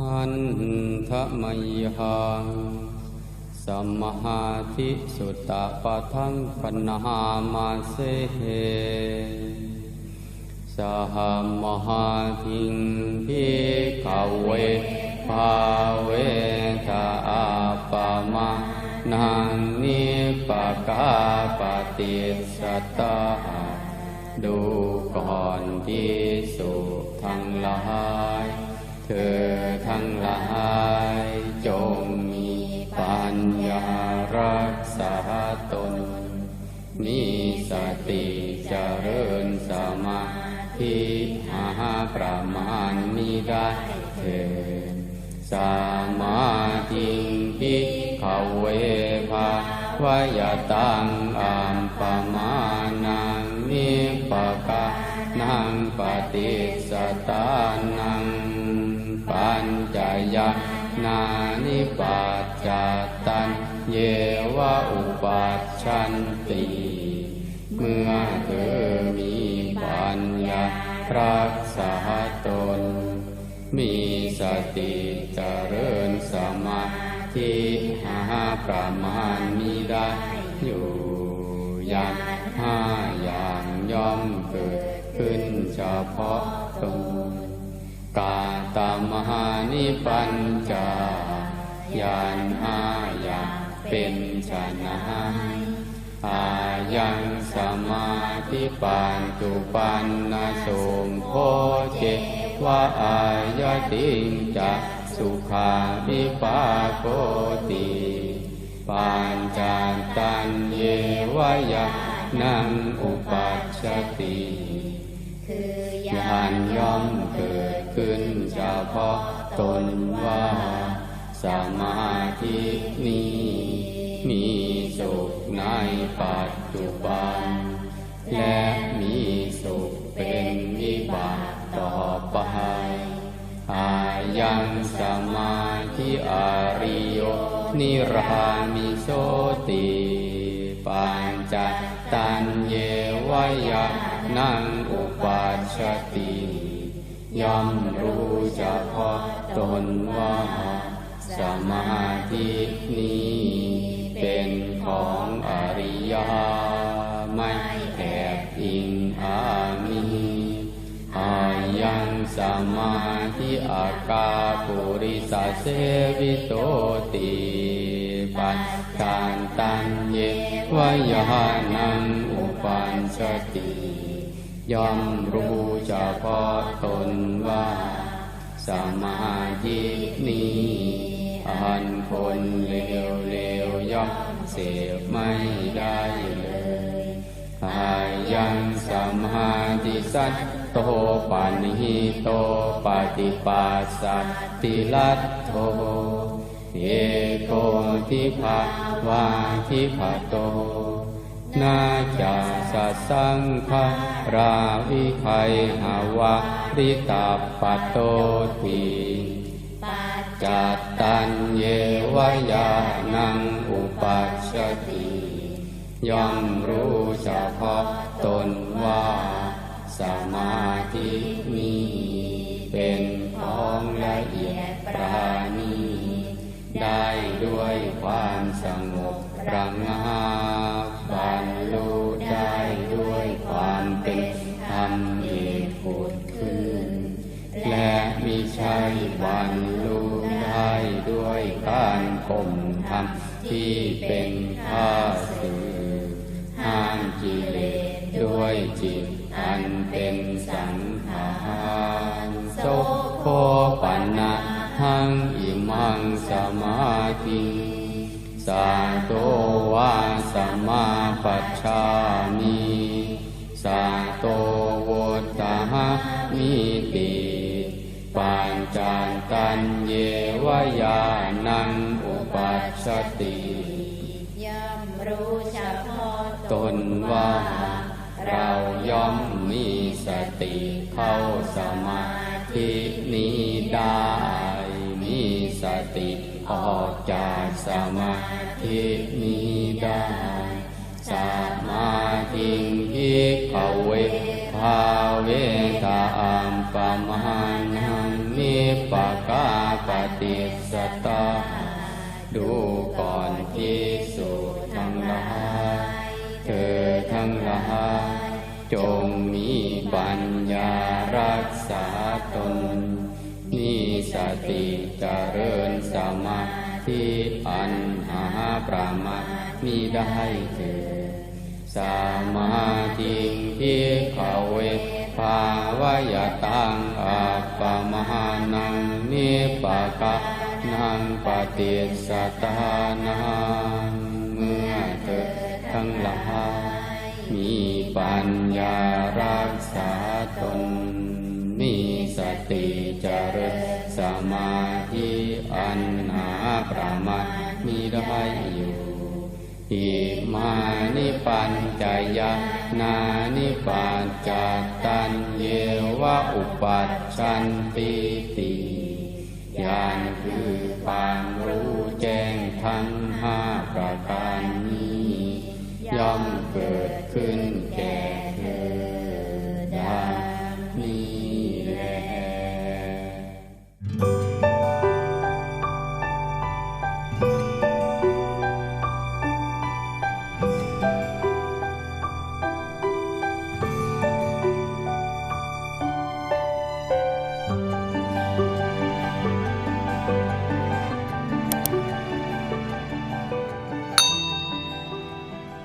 หันทะมยหังสัมมาทิสุตตะปะทังปนามาเสเหสหมหาทิงพิขเวภาเวทาอาปามานังนิปกาปฏิสัตตาดูก่อนที่สุทั้งหลาย เธอทั้งหลายจงมีปัญญารักษาตน มีสติเจริญสมาธิหาประมาณมิได้เถิดสมาธิพิขเวภาวายตังอัมปมานังนิปกา นังปฏิสตานังปัญจยานานิปัจจตันเยวะอุปัชชันติเมื่อเธอมีปัญญารักษาตน มีสติเจริญสมาธิหาประมาณมีได้อยู่อย่าง พาะตนกาตามหานิปัญจายานห้าอย่าเป็นชนะอายังสมาธิปานตุปันนาสมโพเจวะอายติงจะสุขาวิปากโกติปัญจตันเยวะยะนังอุปัชชติ คือญาณย่อมเกิดขึ้นเฉพาะตนว่า สมาธินี้มีสุขในปัจจุบัน และมีสุขเป็นวิบากต่อไปอายังสมาธิอาริโยนิรามิโสติ ปัญจตันเยวายานังอุปัชติย่อมรู้เฉพาะตนว่า สมาธินี้เป็นของอริยไม่แอบอิงอามีอายังสมาธิอากาปุริสเสวิโตติปัจจานตันเย วยานังอุปัญชติย่อมรู้เฉพาะตนว่าสมาธินี้อันคนเลวเลวๆย่อมเสพไม่ได้เลยอายังสมาธิสัตโตปันหิโตปฏิปัสสติลัตโต โกทิภาวาทิภาโต นาจาสัสังฆราวิไคหาวะริตาปัตโตทีปัจจจัตตัญเยวายานังอุปัชชติย่อมรู้เฉพาะตนว่า สมาธินี้ บรรลุได้ด้วยการข่มธรรมที่เป็นข้าศึกห้ามกิเลสด้วยจิตอันเป็นสังขารโสโคปันนะหังอิมังสมาธิสาโตวาสมา วายานังอุปัชชติย่อมรู้เฉพาะตนว่า เราย่อมมีสติเข้าสมาธินี้ได้มีสติออกจากสมาธินี้ได้สมาธิพิขเวภาเวตาอัมปมานังนิปกา ปฏิสตาดูก่อนพิสุทั้งหลายเธอทั้งหลายจงมีปัญญารักษาตนมีสติเจริญสมาธิอันหาประมาทมีได้เถิดสมาธิพิขเว ภาวะยตังอัปปมหานังนิปะกะนังปฏิสตานังเมื่อเธอทั้งหลายมีปัญญารักษาตนมีสติเจริญสมาธิอันหาประมาทมีได้อยู่ อิมานิปัญจยานานิปัญจตันเยวะอุปัชชันติติ